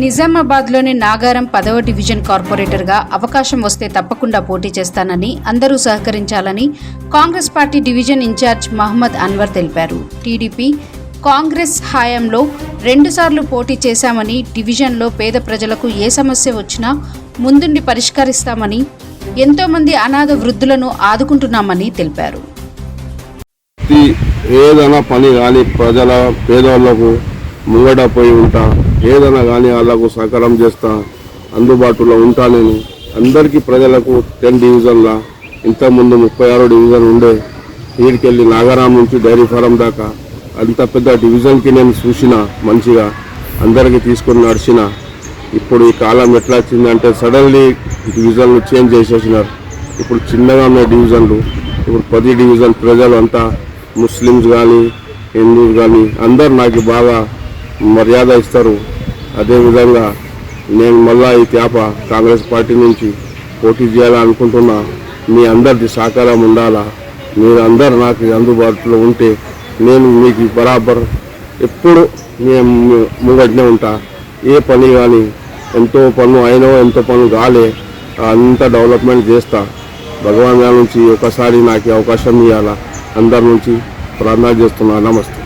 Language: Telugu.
నిజామాబాద్లోని నాగారం పదవ డివిజన్ కార్పొరేటర్గా అవకాశం వస్తే తప్పకుండా పోటీ చేస్తానని అందరూ సహకరించాలని Congress party division incharge Mohammed Anwar తెలిపారు. టీడీపీ కాంగ్రెస్ హయాంలో రెండుసార్లు పోటీ చేశామని డివిజన్లో పేద ప్రజలకు ఏ సమస్య వచ్చినా ముందుండి పరిష్కరిస్తామని ఎంతోమంది అనాథ వృద్ధులను ఆదుకుంటున్నామని తెలిపారు. ఏదైనా పని కానీ ప్రజల పేదవాళ్ళకు ముంగట పోయి ఉంటా. ఏదైనా కానీ వాళ్ళకు సహకారం చేస్తా. అందుబాటులో ఉంటా నేను. అందరికీ ప్రజలకు టెన్ డివిజన్ల ఇంతకుముందు ముప్పై ఆరు డివిజన్ ఉండే. వీడికెళ్ళి నాగారాం నుంచి డైరీ ఫారం దాకా. అంత పెద్ద డివిజన్కి నేను చూసిన మంచిగా. అందరికీ తీసుకొని నడిచిన. ఇప్పుడు ఈ కాలం ఎట్లా వచ్చిందంటే సడన్లీ డివిజన్లు చేంజ్ చేసేసినారు. ఇప్పుడు చిన్నగా ఉన్నాయి డివిజన్లు ఇప్పుడు పది డివిజన్ ప్రజలు అంతా ముస్లిమ్స్ కానీ హిందూస్ కానీ అందరు నాకు బాగా మర్యాద ఇస్తారు. అదేవిధంగా నేను మళ్ళా ఈ తేప కాంగ్రెస్ పార్టీ నుంచి పోటీ చేయాలనుకుంటున్నా మీ అందరిది సహకారం ఉండాలా? మీరు అందరు నాకు అందుబాటులో ఉంటే నేను మీకు బరాబర్ ఎప్పుడు నేను ముంగడినే ఉంటా. ఏ పని కానీ ఎంతో పనులు అయినో ఎంతో పనులు కాలే అంత డెవలప్మెంట్ చేస్తా. భగవాన్ గారి నుంచి ఒకసారి నాకు అవకాశం ఇవ్వాలా అందరి నుంచి ప్రార్థన చేస్తున్నా. నమస్తే.